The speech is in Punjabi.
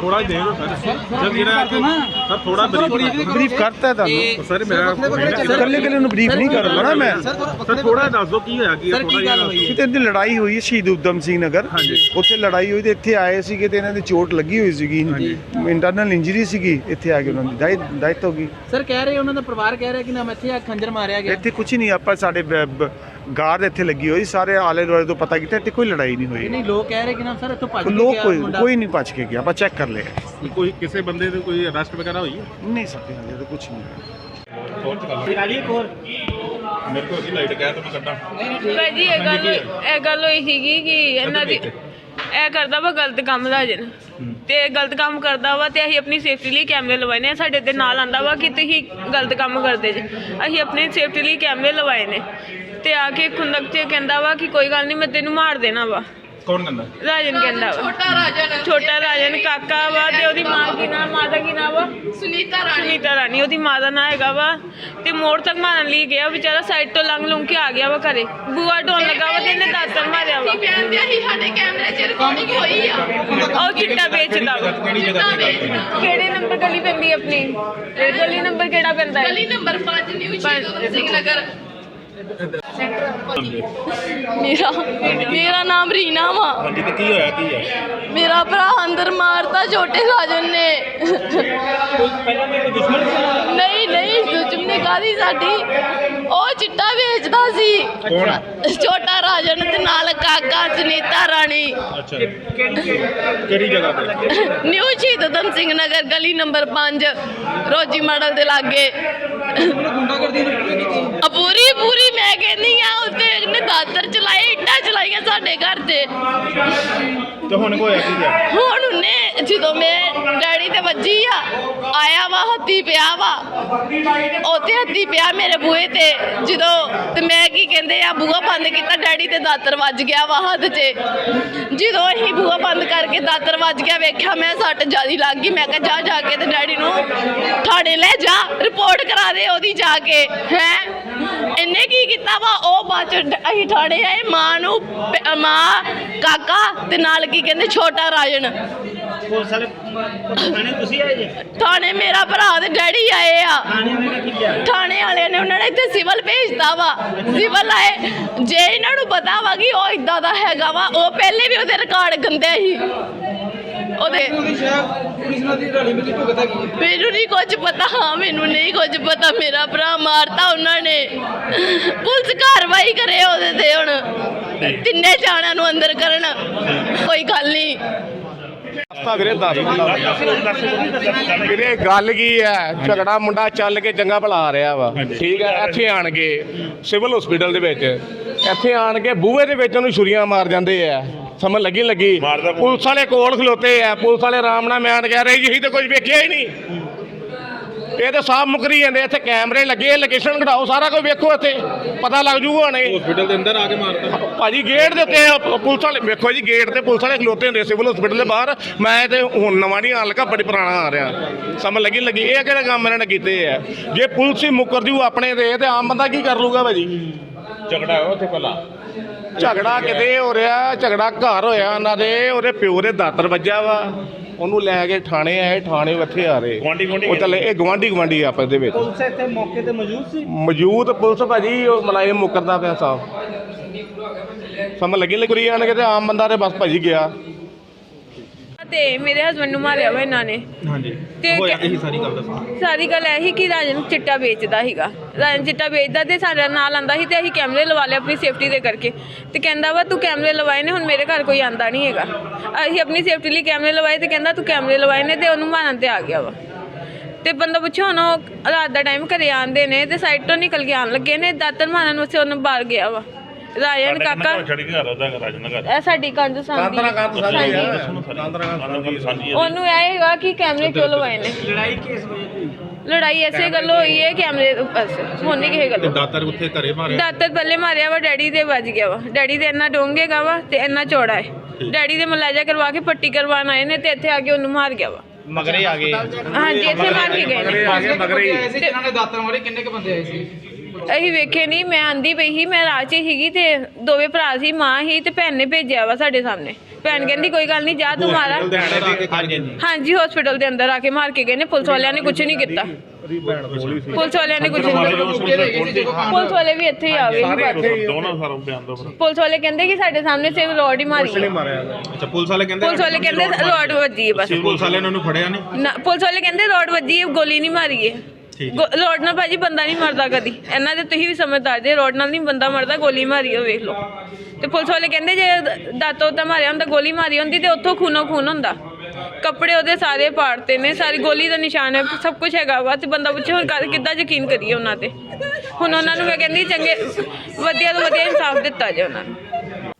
ਥੋੜਾ ਦੇ ਦਿਓ ਸਰ। ਸਰ ਜਿਹੜਾ ਸਰ ਥੋੜਾ ਬਰੀਫ ਬਰੀਫ ਕਰਤਾ ਹੈ ਤੁਹਾਨੂੰ। ਸਰ ਮੇਰਾ ਇਕੱਲੇ ਇਕੱਲੇ ਨੂੰ ਬਰੀਫ ਨਹੀਂ ਕਰਦਾ ਨਾ ਮੈਂ। ਸਰ ਥੋੜਾ ਦੱਸ ਦਿਓ ਕੀ ਹੋਇਆ ਕੀ ਥੋੜਾ ਜਿਹਾ ਕਿਤੇ ਦੀ ਲੜਾਈ ਹੋਈ ਹੈ ਸ਼ਹੀਦ ਉਦਮ ਸਿੰਘ ਨਗਰ। ਉੱਥੇ ਲੜਾਈ ਹੋਈ ਤੇ ਇੱਥੇ ਆਏ ਸੀਗੇ ਤੇ ਇਹਨਾਂ ਦੀ ਚੋਟ ਲੱਗੀ ਹੋਈ ਸੀਗੀ। ਇੰਟਰਨਲ ਇੰਜਰੀ ਸੀਗੀ ਇੱਥੇ ਆ ਕੇ ਉਹਨਾਂ ਦੀ। ਡੈਥ ਹੋ ਗਈ। ਸਰ ਕਹਿ ਰਹੇ ਉਹਨਾਂ ਦਾ ਪਰਿਵਾਰ ਕਹਿ ਰਿਹਾ ਕਿ ਨਾ ਇੱਥੇ ਆ ਖੰਜਰ ਮਾਰਿਆ ਗਿਆ। ਇੱਥੇ ਕੁਝ ਨਹੀਂ ਆਪਾਂ ਸਾਡੇ ਗਾਰਡ ਇੱਥੇ ਲੱਗੀ ਹੋਈ ਸਾਰੇ ਆਲੇ ਦੁਆਲੇ ਤੋਂ ਪਤਾ ਕੀਤਾ ਇੱਥੇ ਕੋਈ ਲੜਾਈ ਨਹੀਂ ਹੋਈ। ਨਹੀਂ ਲੋਕ ਕਹਿ ਰਹੇ ਕਿ ਨਾ ਸਰ ਇੱਥੋਂ ਭੱਜ ਕੇ ਲੋਕ ਗਿਆ ਕੋਈ ਮੁੰਡਾ। ਕੋਈ ਨਹੀਂ ਭੱਜ ਕੇ ਗਿਆ ਆਪਾਂ ਚੈੱਕ ਕਰ ਲਿਆ। ਕੋਈ ਕਿਸੇ ਬੰਦੇ ਦੇ ਕੋਈ ਅਰੈਸਟ ਵਗੈਰਾ ਹੋਈ ਹੈ? ਨਹੀਂ ਸਕਦੇ ਹਜੇ ਤਾਂ ਕੁਝ ਨਹੀਂ ਹੋਇਆ। ਹੋਰ ਚਲਾ ਮੇਰੇ ਕੋਲ ਅਸੀਂ ਲਾਈਟ ਕਹਿ ਤਾਂ ਮੈਂ ਕੱਢਾਂ। ਭਾਜੀ ਇਹ ਗੱਲ ਇਹ ਗੱਲ ਹੋਈ ਸੀਗੀ ਕਿ ਇਹਨਾਂ ਦੀ ਇਹ ਕਰਦਾ ਵਾ ਗਲਤ ਕੰਮ ਦਾ ਜਨ ਤੇ ਇਹ ਗਲਤ ਕੰਮ ਕਰਦਾ ਵਾ ਤੇ ਅਸੀਂ ਆਪਣੀ ਸੇਫਟੀ ਲਈ ਕੈਮਰੇ ਲਵਾਏ ਨੇ। ਸਾਡੇ ਤੇ ਨਾਲ ਆਂਦਾ ਵਾ ਕਿ ਤੁਸੀਂ ਗਲਤ ਕੰਮ ਕਰਦੇ ਜੇ। ਅਸੀਂ ਆਪਣੀ ਸੇਫਟੀ ਲਈ ਕੈਮਰੇ ਲਵਾਏ ਨੇ। ਤੇ ਆ ਕੇ ਖੁੰਦਕ ਚ ਕਹਿੰਦਾ ਵਾ ਕਿ ਕੋਈ ਗੱਲ ਨਹੀਂ ਮੈਂ ਤੈਨੂੰ ਮਾਰ ਦੇਣਾ ਵਾ। ਕੌਣ ਕਹਿੰਦਾ? ਰਾਜਨ ਕਹਿੰਦਾ ਵਾ। ਛੋਟਾ ਰਾਜਨ। ਛੋਟਾ ਰਾਜਨ ਕਾਕਾ ਵਾ ਤੇ ਉਹਦੀ ਮਾਂ ਕੀ ਨਾਮ ਮਾਤਾ ਕੀ ਨਾਮ ਵਾ? ਸੁਨੀਤਾ ਰਾਣੀ। ਸੁਨੀਤਾ ਰਾਣੀ ਉਹਦੀ ਮਾਂ ਦਾ ਨਾਂ ਹੈਗਾ ਵਾ। ਤੇ ਮੋੜ ਤੱਕ ਮਾਰਨ ਲਈ ਗਿਆ ਵਿਚਾਰਾ ਸਾਈਡ ਤੋਂ ਲੰਘ ਲੁੰਘ ਕੇ ਆ ਗਿਆ ਵਾ ਘਰੇ। ਬੂਆ ਢੋਣ ਲੱਗਾ ਵਾ ਤੇ ਇਹਨੇ ਦਾਤਰ ਮਾਰਿਆ ਵਾ। ਕਹਿੰਦੇ ਅਸੀਂ ਸਾਡੇ ਕੈਮਰੇ 'ਚ ਰਿਕਾਰਡਿੰਗ ਹੋਈ ਆ। ਉਹ ਚਿੱਟਾ ਵੇਚਦਾ ਵਾ। ਕਿਹੜੀ ਜਗ੍ਹਾ ਤੇ? ਗੱਲ ਕਰੀ ਕਿਹੜੇ ਨੰਬਰ ਗਲੀ ਪੈਂਦੀ ਆਪਣੀ? ਇਹ ਗਲੀ ਨੰਬਰ ਕਿਹੜਾ ਪੈਂਦਾ ਹੈ? ਗਲੀ ਨੰਬਰ 5 ਨਿਊ ਊਧਮ ਸਿੰਘ ਨਗਰ। ਮੇਰਾ ਮੇਰਾ ਨਾਮ ਰੀਨਾ ਵਾ। ਹਾਂਜੀ ਤੇ ਕੀ ਹੋਇਆ ਕੀ ਹੈ ਮੇਰਾ ਭਰਾ ਅੰਦਰ ਮਾਰਤਾ ਛੋਟੇ ਰਾਜਨ ਨੇ। ਨਹੀਂ ਨਹੀਂ ਦੁਸ਼ਮਣੀ ਕਾਦੀ ਸਾਡੀ? ਉਹ ਚਿੱਟਾ ਵੇਚਦਾ ਸੀ। ਕੌਣ ਛੋਟਾ ਰਾਜਨ ਤੇ ਨਾਲ ਕਾਕਾ ਸੁਨੀਤਾ ਰਾਣੀ। ਅੱਛਾ। ਕਿਹੜੀ ਜਗ੍ਹਾ ਤੇ? ਨਿਊ ਸ਼ਹੀਦ ਊਧਮ ਸਿੰਘ ਨਗਰ ਗਲੀ ਨੰਬਰ 5 ਰੋਜੀ ਮਾਡਲ ਦੇ ਲਾਗੇ। ਆ ਪੂਰੀ ਪੂਰੀ ਮੈਂ ਕਹਿੰਦੀ ਆ ਉੱਤੇ ਇਹਨੇ ਦਾਤਰ ਚਲਾਏ ਇੱਟਾਂ ਚਲਾਈਆਂ ਸਾਡੇ ਘਰ ਤੇ। ਤੇ ਹੁਣ ਕੋਈ ਹੋਇਆ ਕੀ ਹੈ ਹੁਣ ਉਹਨੇ ਜਦੋਂ ਮੈਂ ਡੈਡੀ ਤੇ ਵੱਜੀ ਆ, ਆਇਆ ਵਾ, ਹੱਥੀ ਪਿਆ ਵਾ। ਉੱਥੇ ਹੱਥੀ ਪਿਆ ਮੇਰੇ ਬੂਹੇ ਤੇ। ਜਦੋਂ ਤੇ ਮੈਂ ਕੀ ਕਹਿੰਦੇ ਆ, ਬੂਹਾ ਬੰਦ ਕੀਤਾ, ਡੈਡੀ ਤੇ ਦਾਤਰ ਵੱਜ ਗਿਆ ਵਾ ਹੱਥ 'ਚ। ਜਦੋਂ ਅਸੀਂ ਬੂਹਾ ਬੰਦ ਕਰਕੇ ਦਾਤਰ ਵੱਜ ਗਿਆ, ਵੇਖਿਆ ਮੈਂ ਸੱਟ ਜਿਆਦੀ ਲੱਗ ਗਈ। ਮੈਂ ਕਿਹਾ, ਜਾ ਜਾ ਕੇ ਤੇ ਡੈਡੀ ਨੂੰ ਥਾਣੇ ਲੈ ਜਾ ਰਿਪੋਰਟ ਕਰਾ ਦੇ ਉਹਦੀ ਜਾ ਕੇ। ਹੈ? ਇਹਨੇ ਕੀ ਕੀਤਾ ਵਾ? ਉਹ ਬਾਅਦ ਚ ਅਸੀਂ ਥਾਣੇ ਆਏ, ਮਾਂ ਨੂੰ ਮਾਂ, ਕਾਕਾ ਤੇ ਨਾਲ ਕੀ ਕਹਿੰਦੇ, ਛੋਟਾ ਰਾਜਨ। ਪੁਲਿਸ ਵਾਲੇ ਥਾਣੇ ਤੁਸੀਂ ਆਏ ਜੀ? ਥਾਣੇ ਮੇਰਾ ਭਰਾ ਤੇ ਡੈਡੀ ਆਏ ਆ। ਥਾਣੇ ਵਾਲੇ ਕੀ ਕਿਹਾ? ਥਾਣੇ ਵਾਲਿਆਂ ਨੇ ਉਹਨਾਂ ਨੇ ਇੱਥੇ ਸਿਵਲ ਭੇਜਤਾ ਵਾ। ਸਿਵਲ ਆਏ। ਜੇ ਇਹਨਾਂ ਨੂੰ ਪਤਾ ਵਾ ਕਿ ਉਹ ਇਦਾਂ ਦਾ ਹੈਗਾ ਵਾ ਉਹ ਪਹਿਲੇ ਵੀ ਉਹਦੇ ਰਿਕਾਰਡ ਗੰਦੇ ਸੀ। ਉਹਦੇ ਮੈਨੂੰ ਨਹੀਂ ਕੁਝ ਪਤਾ। ਹਾਂ ਮੈਨੂੰ ਨਹੀਂ ਕੁਝ ਪਤਾ। ਮੇਰਾ ਭਰਾ ਮਾਰਤਾ ਉਹਨਾਂ ਨੇ। ਪੁਲਿਸ ਕਾਰਵਾਈ ਕਰੇ ਉਹਦੇ ਤੇ ਹੁਣ। ਤਿੰਨੇ ਜਾਣਿਆਂ ਨੂੰ ਅੰਦਰ ਕਰਨ। ਕੋਈ ਗੱਲ ਨਹੀਂ। ਤਾਂ ਵੀਰੇ ਦੱਸ ਵੀਰੇ ਗੱਲ ਕੀ ਹੈ? ਝਗੜਾ ਮੁੰਡਾ ਚੱਲ ਕੇ ਚੰਗਾ ਭਲਾ ਆ ਰਿਹਾ ਵਾ। ਠੀਕ ਹੈ ਇੱਥੇ ਆਣ ਕੇ ਸਿਵਲ ਹਸਪੀਟਲ ਦੇ ਵਿੱਚ ਇੱਥੇ ਆਣ ਕੇ ਬੂਹੇ ਦੇ ਵਿੱਚ ਉਹਨੂੰ ਛੁਰੀਆਂ ਮਾਰ ਜਾਂਦੇ ਆ। ਸਮਝ ਲੱਗੀ ਲੱਗੀ। ਪੁਲਿਸ ਵਾਲੇ ਕੋਲ ਖਲੋਤੇ ਆ। ਪੁਲਿਸ ਵਾਲੇ ਆਰਾਮ ਨਾਲ ਮਿਆਨ ਕਹਿ ਰਹੇ ਜੀ ਅਸੀਂ ਤਾਂ ਕੁਝ ਵੇਖਿਆ ਹੀ ਨਹੀਂ। ਇਹ ਤਾਂ ਸਾਫ਼ ਮੁਕਰੀ ਜਾਂਦੇ ਇੱਥੇ ਕੈਮਰੇ ਲੱਗੇ ਲੋਕੇਸ਼ਨ ਘਟਾਓ ਸਾਰਾ ਕੁਝ ਵੇਖੋ ਇੱਥੇ ਪਤਾ ਲੱਗ ਜੂਗਾ ਹਣੇ ਹਸਪੀਟਲ ਦੇ ਅੰਦਰ ਆ ਕੇ ਮਾਰਤਾ ਭਾਜੀ ਗੇਟ ਦੇ ਉੱਤੇ ਪੁਲਿਸ ਵਾਲੇ ਵੇਖੋ ਜੀ ਗੇਟ ਤੇ ਪੁਲਿਸ ਵਾਲੇ ਖਲੋਤੇ ਹੁੰਦੇ ਸਿਵਲ ਹਸਪੀਟਲ ਦੇ ਬਾਹਰ। ਮੈਂ ਤੇ ਹੁਣ ਨਵਾਂ ਨਹੀਂ ਆਣ ਲੱਗਾ ਬੜੀ ਪੁਰਾਣਾ ਆ ਰਿਹਾ। ਸਮਝ ਲੱਗੀ ਲੱਗੀ ਇਹ ਕਿਹੜੇ ਕੰਮ ਇਹਨਾਂ ਨੇ ਕੀਤੇ ਆ? ਜੇ ਪੁਲਿਸ ਹੀ ਮੁੱਕਰ ਜੂ ਆਪਣੇ ਦੇ ਤੇ ਆਮ ਬੰਦਾ ਕੀ ਕਰ ਲੂਗਾ ਭਾਜੀ? ਝਗੜਾ ਹੋਇਆ ਉੱਥੇ ਪਹਿਲਾਂ ਝਗੜਾ ਕਿਤੇ ਹੋ ਰਿਹਾ ਝਗੜਾ ਘਰ ਹੋਇਆ ਉਹਨਾਂ ਦੇ ਉਹਦੇ ਪਿਓ ਦੇ ਦਾਤਰ ਵੱਜਾ ਵਾ। ਉਹਨੂੰ ਲੈ ਕੇ ਥਾਣੇ ਆਏ ਥਾਣੇ ਉੱਥੇ ਆ ਰਹੇ। ਗੁਆਂਢੀ- ਗੁਆਂਢੀ ਉਹ ਚੱਲੇ ਇਹ ਗਵਾਂਢੀ ਗਵਾਂਢੀ ਆਪਸ ਦੇ ਵਿੱਚ। ਪੁਲਿਸ ਇੱਥੇ ਮੌਕੇ ਤੇ ਮੌਜੂਦ ਸੀ? ਮੌਜੂਦ ਪੁਲਿਸ ਭਾਜੀ ਉਹ ਮਲਾਇਮ ਮੁਕਰਦਾ ਪਿਆ ਸਾਫ਼। ਸਮਝ ਲੱਗੀ ਲੱਗੀ ਆਣ ਕੇ ਤੇ ਆਮ ਬੰਦਾ ਤੇ ਬਸ ਭਾਜੀ ਗਿਆ। ਤੇ ਮੇਰੇ ਹਸਬੰਡ ਨੂੰ ਮਾਰਿਆ ਵਾ ਇਹਨਾਂ ਨੇ। ਹਾਂਜੀ। ਤੇ ਹੋਇਆ ਇਹੀ ਸਾਰੀ ਗੱਲ ਦੱਸੋ ਸਾਰੀ। ਗੱਲ ਇਹੀ ਕਿ ਰਾਜਨ ਚਿੱਟਾ ਵੇਚਦਾ ਸੀਗਾ। ਰਾਜਨ ਚਿੱਟਾ ਵੇਚਦਾ ਤੇ ਸਾਡੇ ਨਾਲ ਆਂਦਾ ਸੀ ਤੇ ਅਸੀਂ ਕੈਮਰੇ ਲਵਾ ਲਏ ਆਪਣੀ ਸੇਫਟੀ ਦੇ ਕਰਕੇ। ਤੇ ਕਹਿੰਦਾ ਵਾ ਤੂੰ ਕੈਮਰੇ ਲਵਾਏ ਨੇ ਹੁਣ ਮੇਰੇ ਘਰ ਕੋਈ ਆਂਦਾ ਨਹੀਂ ਹੈਗਾ। ਅਸੀਂ ਆਪਣੀ ਸੇਫਟੀ ਲਈ ਕੈਮਰੇ ਲਵਾਏ ਤੇ ਕਹਿੰਦਾ ਤੂੰ ਕੈਮਰੇ ਲਵਾਏ ਨੇ ਤੇ ਉਹਨੂੰ ਮਾਰਨ ਤੇ ਆ ਗਿਆ ਵਾ। ਤੇ ਬੰਦਾ ਪੁੱਛੋ ਹੁਣ ਉਹ ਰਾਤ ਦਾ ਟਾਈਮ ਘਰੇ ਆਂਦੇ ਨੇ ਤੇ ਸਾਈਡ ਤੋਂ ਨਿਕਲ ਕੇ ਆਣ ਲੱਗੇ ਨੇ ਦਾਤਰ ਮਾਰਨ ਵਾਸਤੇ ਉਹਨੂੰ ਬਾਹਰ ਗਿਆ ਵਾ। ਰਾਜਨ ਕਾਕਾ। ਛੜੀ ਘਰ ਉਹਦਾ ਰਾਜਨ ਦਾ ਘਰ। ਇਹ ਸਾਡੀ ਕੰਜ ਸੰਦੀ ਸਾਂਝੀ ਆ। ਸਾਂਝੀ ਉਹਨੂੰ ਇਹ ਹੈਗਾ ਕਿ ਕੈਮਰੇ ਕਿਉਂ ਲਵਾਏ ਨੇ। ਲੜਾਈ ਕਿਸ ਵਜ੍ਹਾ ਹੋਈ? ਲੜਾਈ ਐਸੇ ਗੱਲ ਹੋਈ ਹੈ ਕੈਮਰੇ ਬਸ ਹੁਣ ਨਹੀਂ ਕਿਸੇ ਗੱਲ। ਦਾਤਰ ਉੱਥੇ ਘਰੇ ਮਾਰਿਆ। ਦਾਤਰ ਪਹਿਲੇ ਮਾਰਿਆ ਵਾ ਡੈਡੀ ਦੇ ਵੱਜ ਗਿਆ ਵਾ। ਡੈਡੀ ਦੇ ਇੰਨਾ ਡੋਂਗੇਗਾ ਵਾ ਤੇ ਇੰਨਾ ਚੌੜਾ ਹੈ। ਡੈਡੀ ਦੇ ਮਲਾਜਾ ਕਰਵਾ ਕੇ ਪੱਟੀ ਕਰਵਾਉਣ ਆਏ ਨੇ ਤੇ ਇੱਥੇ ਆ ਕੇ ਉਹਨੂੰ ਮਾਰ ਗਿਆ ਵਾ। ਮਗਰੇ ਆ ਗਏ। ਹਾਂਜੀ ਇੱਥੇ ਮਾਰ ਕੇ ਗਏ ਨੇ। ਆ ਗਏ ਮਗਰੇ ਇਹਨਾਂ ਨੇ ਦਾਤਰ ਮਾਰੇ ਕਿੰਨੇ ਕ ਬੰਦੇ ਆਏ ਸੀ? ਅਸੀਂ ਵੇਖੇ ਨਹੀਂ ਮੈਂ ਆਂਦੀ ਪਈ ਸੀ ਮੈਂ ਰਾਹ 'ਚ ਸੀਗੀ ਤੇ ਦੋਵੇਂ ਭਰਾ ਸੀ ਮਾਂ ਸੀ ਤੇ ਭੈਣ ਨੇ ਭੇਜਿਆ ਵਾ ਸਾਡੇ ਸਾਹਮਣੇ। ਭੈਣ ਕਹਿੰਦੀ ਕੋਈ ਗੱਲ ਨਹੀਂ ਜਾ ਤੂੰ ਮਾਰਾ ਹਾਂਜੀ ਹਸਪੀਟਲ ਦੇ ਅੰਦਰ ਆ ਕੇ ਮਾਰ ਕੇ ਗਏ ਨੇ ਪੁਲਿਸ ਵਾਲਿਆਂ ਨੇ ਕੁਝ ਨਹੀਂ ਕੀਤਾ। ਪੁਲਿਸ ਵਾਲਿਆਂ ਨੇ ਕੁਝ ਨਹੀਂ ਪੁਲਿਸ ਵਾਲੇ ਵੀ ਇੱਥੇ ਹੀ ਆ ਗਏ ਸੀ ਬਾਅਦ ਦੋਨੋਂ ਸਾਰੋਂ ਬਿਆਨ ਦੋ ਫਿਰ ਪੁਲਿਸ ਵਾਲੇ ਕਹਿੰਦੇ ਕਿ ਸਾਡੇ ਸਾਹਮਣੇ ਸਿਰਫ ਰੋਡ ਹੀ ਮਾਰੀ ਹੈ। ਅੱਛਾ ਪੁਲਿਸ ਵਾਲੇ ਕਹਿੰਦੇ ਪੁਲਿਸ ਵਾਲੇ ਕਹਿੰਦੇ ਰੋਡ ਵੱਜੀ ਹੈ ਬਸ। ਪੁਲਿਸ ਵਾਲਿਆਂ ਨੇ ਉਹਨੂੰ ਫੜਿਆ ਨਹੀਂ ਨਾ ਪੁਲਿਸ ਵਾਲੇ ਕਹਿੰਦੇ ਰੋਡ ਵੱਜੀ ਹੈ ਗੋਲੀ ਨਹੀਂ ਮਾਰੀ ਹੈ ਠੀਕ ਗੋ- ਰੋਡ ਨਾਲ ਭਾਜੀ ਬੰਦਾ ਨਹੀਂ ਮਰਦਾ ਕਦੀ। ਇਹਨਾਂ ਦੇ ਤੁਸੀਂ ਵੀ ਸਮਝਦਾਰ ਜੇ ਰੋਡ ਨਾਲ ਨਹੀਂ ਬੰਦਾ ਮਰਦਾ, ਗੋਲੀ ਮਾਰੀ ਹੋ ਵੇਖ ਲਓ। ਤੇ ਪੁਲਿਸ ਵਾਲੇ ਕਹਿੰਦੇ ਜੇ ਦਾਤੋ ਤਾਂ ਮਾਰਿਆ ਹੁੰਦਾ, ਗੋਲੀ ਮਾਰੀ ਹੁੰਦੀ ਤੇ ਉੱਥੋਂ ਖੂਨੋ ਖੂਨ ਹੁੰਦਾ। ਕੱਪੜੇ ਉਹਦੇ ਸਾਰੇ ਪਾੜਤੇ ਨੇ, ਸਾਰੀ ਗੋਲੀ ਦਾ ਨਿਸ਼ਾਨ ਹੈ, ਸਭ ਕੁਝ ਹੈਗਾ ਵਾ ਤੇ ਬੰਦਾ ਪੁੱਛੇ, ਹੁਣ ਕਰ- ਕਿੱਦਾਂ ਯਕੀਨ ਕਰੀਏ ਉਹਨਾਂ ਤੇ? ਹੁਣ ਉਹਨਾਂ ਨੂੰ ਮੈਂ ਕਹਿੰਦੀ, ਚੰਗੇ, ਵਧੀਆ ਤੋਂ ਵਧੀਆ ਇਨਸਾਫ ਦਿੱਤਾ ਜੇ ਉਹਨਾਂ ਨੂੰ।